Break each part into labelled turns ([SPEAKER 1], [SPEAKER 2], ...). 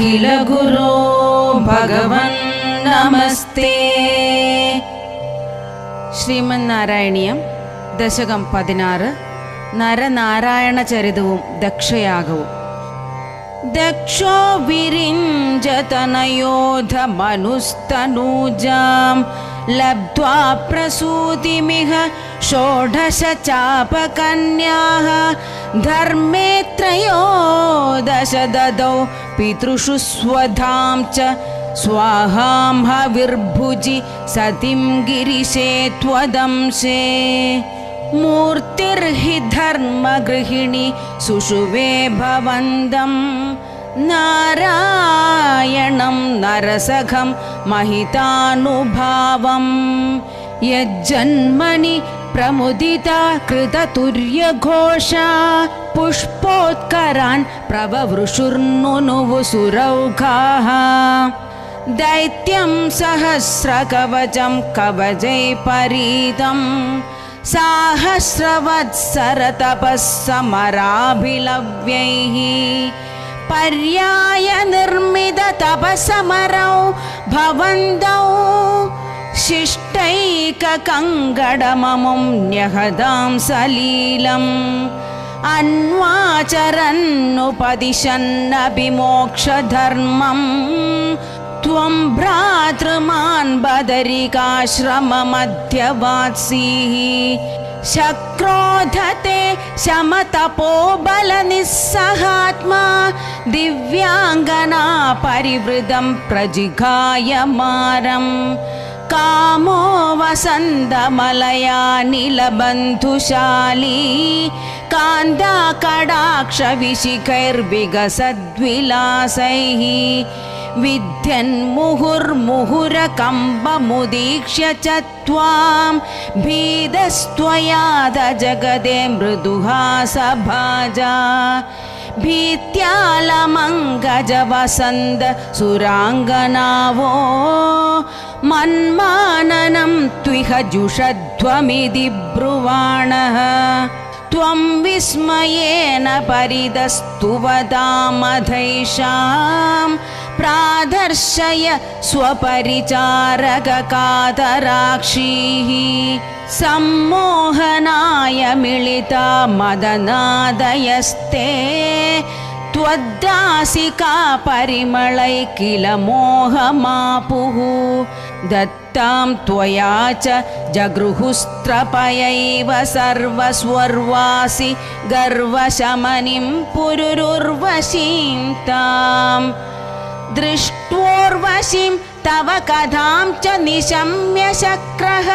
[SPEAKER 1] അഖില ഗുരോ ഭഗവൻ നമസ്തേ. ശ്രീമന്നാരായണീയം ദശകം പതിനാറ് നരനാരായണ ചരിതവും ദക്ഷയാഗവും. ദക്ഷോ വിരിഞ്ചതനയോധമനുസ്തനൂജാം ലബ്ധ്വാ പ്രസൂതിമിഹ ഷോഡശ ചാപകന്യാഹ. धर्मे त्रयोदश ददौ पितृषु स्वधां च स्वाहां हविर्भुजि सतीं गिरिशे त्वदंशे। मूर्तिर्हि धर्मगृहिणि सुषुवे भवन्दम् नारायणं नरसखं महितानुभावम् यज्जन्मनि प्रमुदिता कृततुर्यघोषा पुष्पोत्करान् प्रववृषुर्नुनुवुसुरौघाः। दैत्यं सहस्रकवचं कवचै परीतं साहस्रवत्सरतपः समराभिलव्यैः पर्याय भवन्तौ शिष्टैककङ्गडममुं न्यहदां सलीलम् अन्वाचरन्नुपदिशन्नपि मोक्षधर्मम् त्वं भ्रातृमान् बदरिकाश्रममध्यवात्सीः शक्रोधते शमतपोबलनिस्सहात्मा दिव्याङ्गना परिवृतं प्रजिघायमारम् कामो वसन्तमलया नीलबन्धुशाली। कान्दाकडाक्षविशिखैर्विगसद्विलासैः विध्यन्मुहुर्मुहुरकम्बमुदीक्ष्य च त्वां भीदस्त्वयाद जगदे मृदुहासभाजा भीत्यालमङ्गजवसन्द सुराङ्गनावो मन्माननं त्विह जुषध्वमिति ब्रुवाणः। त्वं विस्मयेन परिदस्तुवदामधैषां प्रादर्शय स्वपरिचारककातराक्षीः सम्मोहनाय मिलिता मदनादयस्ते। त्वद्दासिका परिमलै किल मोहमापुः। दत्तां त्वया च जगृहुस्त्रपयैव सर्वस्वर्वासि गर्वशमनिं पुरुरुर्वशीं ताम् दृष्ट्वोर्वशीं तव कथां च निशम्य शक्रः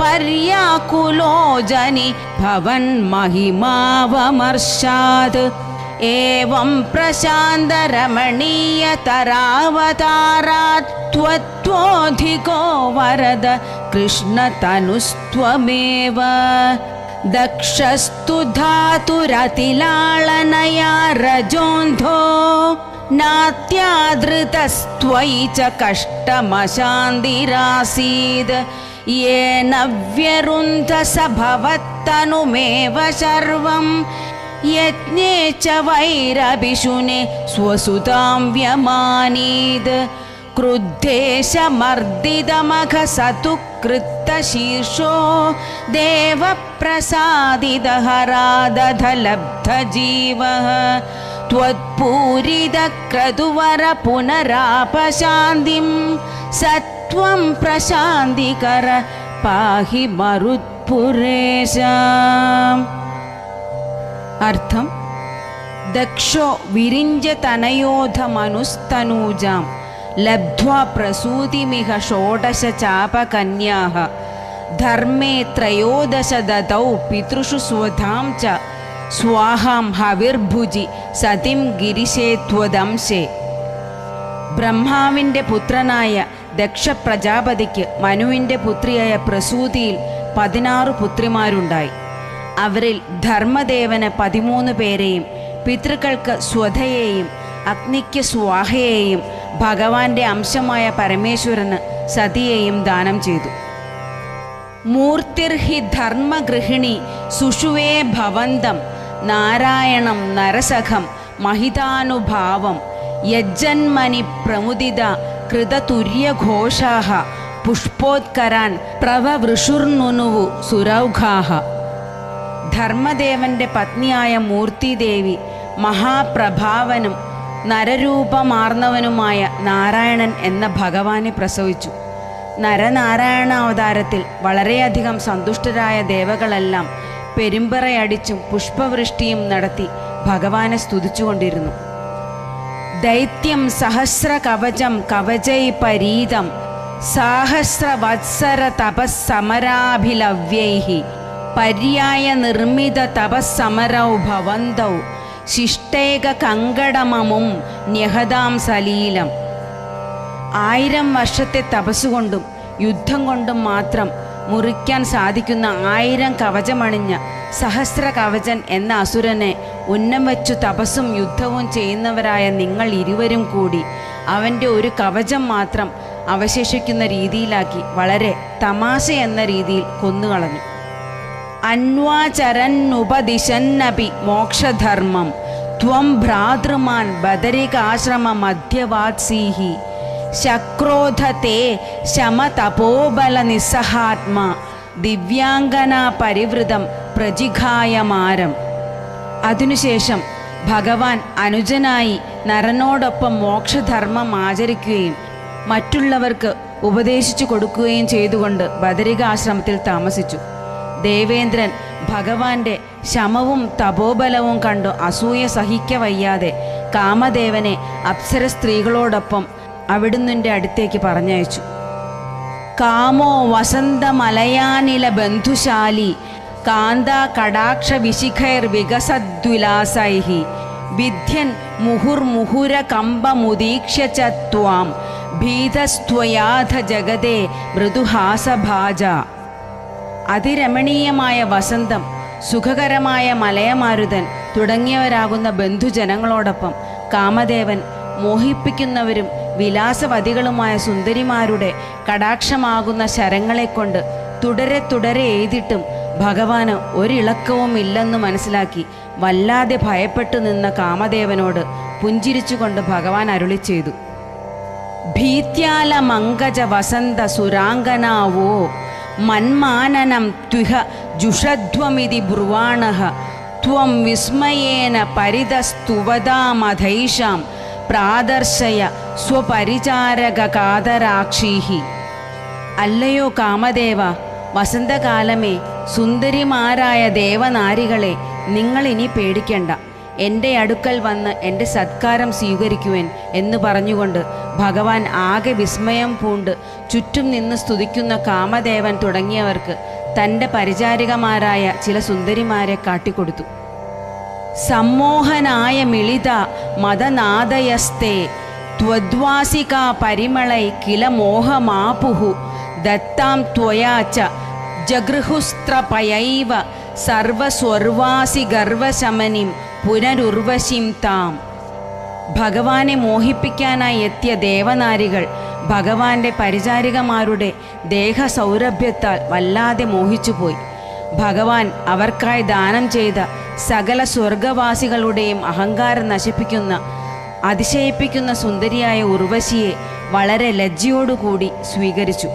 [SPEAKER 1] पर्याकुलो जनि भवन्महिमावमर्शात् एवं प्रशान्तरमणीयतरावतारात् त्वत्वोऽधिको वरद कृष्णतनुस्त्वमेव। दक्षस्तु धातुरतिलाळनया रजोन्धो नात्यादृतस्त्वयि च कष्टमशान्तिरासीद् येन व्यरुन्ध स भवत्तनुमेव सर्वम्। यज्ञे च वैरभिषुने स्वसुतां व्यमानीद् क्रुद्धेशमर्दितमघसतु कृत्तशीर्षो देवप्रसादितहरादधलब्धजीवः त्वत्पूरितक्रतुवरपुनरापशान्तिं सत्त्वं प्रशान्तिकर पाहि मरुत्पुरेश अर्थं दक्षो विरिञ्जतनयोधमनुस्तनूजां लब्ध्वा प्रसूतिमिह षोडशचापकन्याः। धर्मे त्रयोदश दतौ पितृषु स्वधां च സ്വാഹാം ഹവിർഭുജി സതിം ഗിരിശേ ത്വദംശേ. ബ്രഹ്മാവിന്റെ പുത്രനായ ദക്ഷ പ്രജാപതിക്ക് മനുവിന്റെ പുത്രിയായ പ്രസൂതിയിൽ പതിനാറ് പുത്രിമാരുണ്ടായി. അവരിൽ ധർമ്മദേവന് പതിമൂന്ന് പേരെയും പിതൃക്കൾക്ക് സ്വധയെയും അഗ്നിക്ക് സ്വാഹയെയും ഭഗവാന്റെ അംശമായ പരമേശ്വരന് സതിയെയും ദാനം ചെയ്തു. മൂർത്തിർഹി ധർമ്മഗൃഹിണി സുഷുവേ ഭവന്തം നാരായണം നരസഖം മഹിതാനുഭാവം യജ്ജന്മനി പ്രമുദിത കൃതതുര്യഘോഷാഹ പുഷ്പോത്കരാൻ പ്രവവൃഷുർനുനുവു സുരൗഘാഹ. ധർമ്മദേവന്റെ പത്നിയായ മൂർത്തിദേവി മഹാപ്രഭാവനും നരരൂപമാർന്നവനുമായ നാരായണൻ എന്ന ഭഗവാനെ പ്രസവിച്ചു. നരനാരായണ അവതാരത്തിൽ വളരെയധികം സന്തുഷ്ടരായ ദേവകളെല്ലാം പെരുമ്പറയടിച്ചും പുഷ്പവൃഷ്ടിയും നടത്തി ഭഗവാനെ സ്തുതിച്ചുകൊണ്ടിരുന്നു. ദൈത്യം സഹസ്ര കവചം കവചൈ പരീതം സാഹസ്ര വത്സര തപസ്സമരാഭിലവ്യൈ പര്യായ നിർമ്മിത തപസ്സമരൗ ഭവന്തൗ ശിഷ്ടേക കങ്കടമമും ന്യഹതാം സലീലം. ആയിരം വർഷത്തെ തപസ്സുകൊണ്ടും യുദ്ധം കൊണ്ടും മാത്രം മുറിക്കാൻ സാധിക്കുന്ന ആയിരം കവചമണിഞ്ഞ സഹസ്ര കവചൻ എന്ന അസുരനെ ഉന്നം വച്ചു തപസ്സും യുദ്ധവും ചെയ്യുന്നവരായ നിങ്ങൾ ഇരുവരും കൂടി അവന്റെ ഒരു കവചം മാത്രം അവശേഷിക്കുന്ന രീതിയിലാക്കി വളരെ തമാശ എന്ന രീതിയിൽ കൊന്നുകളഞ്ഞു. അന്വാചരന്നുപദിശന്നപി മോക്ഷധർമ്മം. ത്വം ഭ്രാതൃമാൻ ബദരികാശ്രമ മധ്യവാത്സീഹി ശക്രോധത്തെ ശമതപോബല നിസ്സഹാത്മ ദിവ്യാംഗന പരിവൃതം പ്രജിഘായമാരം. അതിനുശേഷം ഭഗവാൻ അനുജനായി നരനോടൊപ്പം മോക്ഷധർമ്മം ആചരിക്കുകയും മറ്റുള്ളവർക്ക് ഉപദേശിച്ചു കൊടുക്കുകയും ചെയ്തുകൊണ്ട് ബദരികാശ്രമത്തിൽ താമസിച്ചു. ദേവേന്ദ്രൻ ഭഗവാന്റെ ശമവും തപോബലവും കണ്ടു അസൂയ സഹിക്കവയ്യാതെ കാമദേവനെ അപ്സര സ്ത്രീകളോടൊപ്പം അവിടുന്നിന്റെ അടുത്തേക്ക് പറഞ്ഞയച്ചു. കാമോ വസന്തമലയാനില ബന്ധുശാലി കാന്ത കടാക്ഷ വിശിഖൈർ വികസദ്വിലാസൈഹി വിദ്യൻ മുഹുർമുഹുര കമ്പമുദീക്ഷ്യ ച ത്വാം ഭീതസ്ത്വയാധ ജഗതേ മൃദുഹാസഭാജ. അതിരമണീയമായ വസന്തം സുഖകരമായ മലയമാരുതൻ തുടങ്ങിയവരാകുന്ന ബന്ധുജനങ്ങളോടൊപ്പം കാമദേവൻ മോഹിപ്പിക്കുന്നവരും വിലാസവതികളുമായ സുന്ദരിമാരുടെ കടാക്ഷമാകുന്ന ശരങ്ങളെക്കൊണ്ട് തുടരെ തുടരെ എഴുതിയിട്ടും ഭഗവാന് ഒരിളക്കവും ഇല്ലെന്ന് മനസ്സിലാക്കി വല്ലാതെ ഭയപ്പെട്ടു നിന്ന കാമദേവനോട് പുഞ്ചിരിച്ചുകൊണ്ട് ഭഗവാൻ അരുളി ചെയ്തു. ഭീത്യാല മങ്കജ വസന്ത സുരാംഗനാവോ മന്മാനനം ത്വിഹ ജുഷധ്വമിതി ബ്രുവാണഹ ത്വം വിസ്മയേന പരിതസ്തുവതാമധൈഷാം പ്രാദർശയ സ്വപരിചാരക കാതരാക്ഷീഹി. അല്ലയോ കാമദേവ വസന്തകാലമേ സുന്ദരിമാരായ ദേവനാരികളെ നിങ്ങൾ ഇനി പേടിക്കണ്ട. എന്റെ അടുക്കൽ വന്ന് എന്റെ സത്കാരം സ്വീകരിക്കുവൻ എന്ന് പറഞ്ഞുകൊണ്ട് ഭഗവാൻ ആകെ വിസ്മയം പൂണ്ട് ചുറ്റും നിന്ന് സ്തുതിക്കുന്ന കാമദേവൻ തുടങ്ങിയവർക്ക് തന്റെ പരിചാരികമാരായ ചില സുന്ദരിമാരെ കാട്ടിക്കൊടുത്തു. സമ്മോഹനായ മിളിത മദനാദയസ്തേ ത്വദ്വാസിക പരിമളൈ കില മോഹമാപുഹു ദത്താം ത്വയാച്ച ജഗൃഹുസ്ത്രപയൈവ സർവസ്വർവാസി ഗർവശമനിം പുനരുർവശിം താം. ഭഗവാനെ മോഹിപ്പിക്കാനായി എത്തിയ ദേവനാരികൾ ഭഗവാന്റെ പരിചാരികമാരുടെ ദേഹസൗരഭ്യത്താൽ വല്ലാതെ മോഹിച്ചുപോയി. ഭഗവാൻ അവർക്കായി ദാനം ചെയ്ത സകല സ്വർഗവാസികളുടെയും അഹങ്കാരം നശിപ്പിക്കുന്ന അതിശയിപ്പിക്കുന്ന സുന്ദരിയായ ഉർവശിയെ വളരെ ലജ്ജയോടുകൂടി സ്വീകരിച്ചു.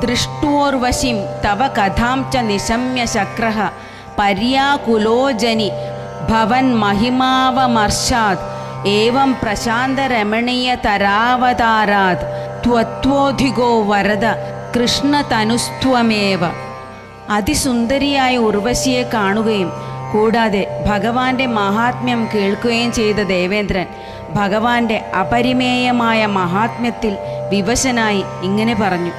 [SPEAKER 1] ദൃഷ്ടോർവശിം തവ കഥാം ച നിശമ്യ ശക്രഹ പര്യാകുലോജനി ഭവൻ മഹിമാവമർഷാത് ഏവം പ്രശാന്തരമണീയ തരാവതാരാത് ത്വത്വോധികോ വരദ കൃഷ്ണതനുസ്ത്വമേവ. അതിസുന്ദരിയായ ഉർവശിയെ കാണുകയും കൂടാതെ ഭഗവാന്റെ മഹാത്മ്യം കേൾക്കുകയും ചെയ്ത ദേവേന്ദ്രൻ ഭഗവാന്റെ അപരിമേയമായ മഹാത്മ്യത്തിൽ വിവശനായി ഇങ്ങനെ പറഞ്ഞു.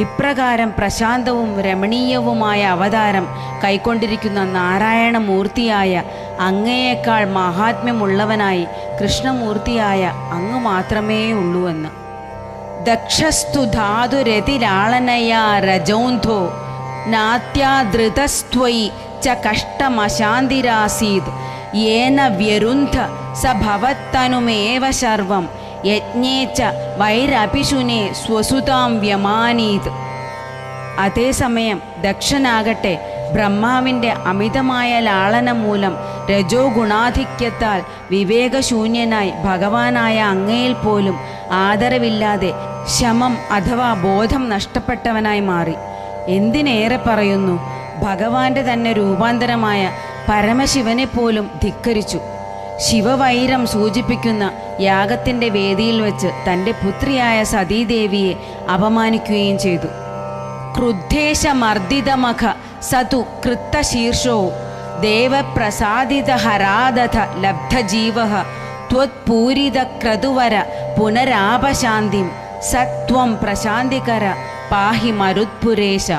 [SPEAKER 1] ഇപ്രകാരം പ്രശാന്തവും രമണീയവുമായ അവതാരം കൈക്കൊണ്ടിരിക്കുന്ന നാരായണമൂർത്തിയായ അങ്ങയേക്കാൾ മഹാത്മ്യമുള്ളവനായി കൃഷ്ണമൂർത്തിയായ അങ്ങ് മാത്രമേ ഉള്ളൂവെന്ന്. ദക്ഷസ്തു ധാതുരതിരാളനയാ രജോന്ധോ നാത്യാധൃതസ്ത്വയി ച കഷ്ടമശാന്തിരാസീത് യേന വ്യരുന്ധ സ ഭവത്തനുമേവ സർവം യജ്ഞേ ച സ്വസുതാം വ്യമാനീത് അതേസമയം ദക്ഷനാകട്ടെ ബ്രഹ്മാവിന്റെ അമിതമായ ലാളനം മൂലം രജോ ഗുണാധിക്യത്താൽ വിവേകശൂന്യനായി ഭഗവാനായ അങ്ങയിൽ പോലും ആദരവില്ലാതെ ശമം അഥവാ ബോധം നഷ്ടപ്പെട്ടവനായി മാറി. എന്തിനേറെ പറയുന്നു? ഭഗവാന്റെ തന്നെ രൂപാന്തരമായ പരമശിവനെ പോലും ധിക്കരിച്ചു. ശിവവൈരം സൂചിപ്പിക്കുന്ന യാഗത്തിന്റെ വേദിയിൽ വെച്ച് തന്റെ പുത്രിയായ സതീദേവിയെ അപമാനിക്കുകയും ചെയ്തു. ക്രുദ്ധേശമർദ്ദിതമഖ സതു കൃത്തശീർഷോ ദേവപ്രസാദിത ഹരാദഥ ലബ്ധജീവ ത്വത്പൂരിതക്രതുവര പുനരാപശാന്തിം സത്വം പ്രശാന്തികര പാഹി മരുത്പുരേശ.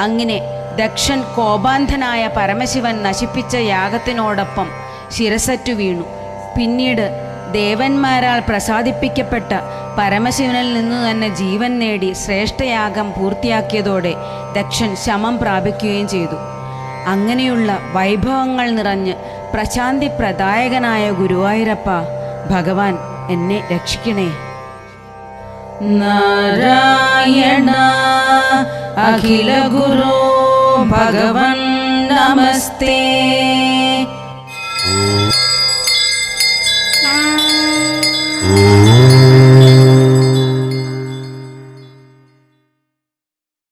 [SPEAKER 1] അങ്ങനെ ദക്ഷൻ കോപാന്ധനായ പരമശിവൻ നശിപ്പിച്ച യാഗത്തിനോടൊപ്പം ശിരസറ്റു വീണു. പിന്നീട് ദേവന്മാരാൽ പ്രസാദിപ്പിക്കപ്പെട്ട പരമശിവനിൽ നിന്ന് തന്നെ ജീവൻ നേടി ശ്രേഷ്ഠയാഗം പൂർത്തിയാക്കിയതോടെ ദക്ഷൻ ശമം പ്രാപിക്കുകയും ചെയ്തു. അങ്ങനെയുള്ള വൈഭവങ്ങൾ നിറഞ്ഞ് പ്രശാന്തി പ്രദായകനായ ഗുരുവായൂരപ്പ ഭഗവാൻ എന്നെ രക്ഷിക്കണേ. നാരായണ അഖില ഗുരു भगवन् नमस्ते।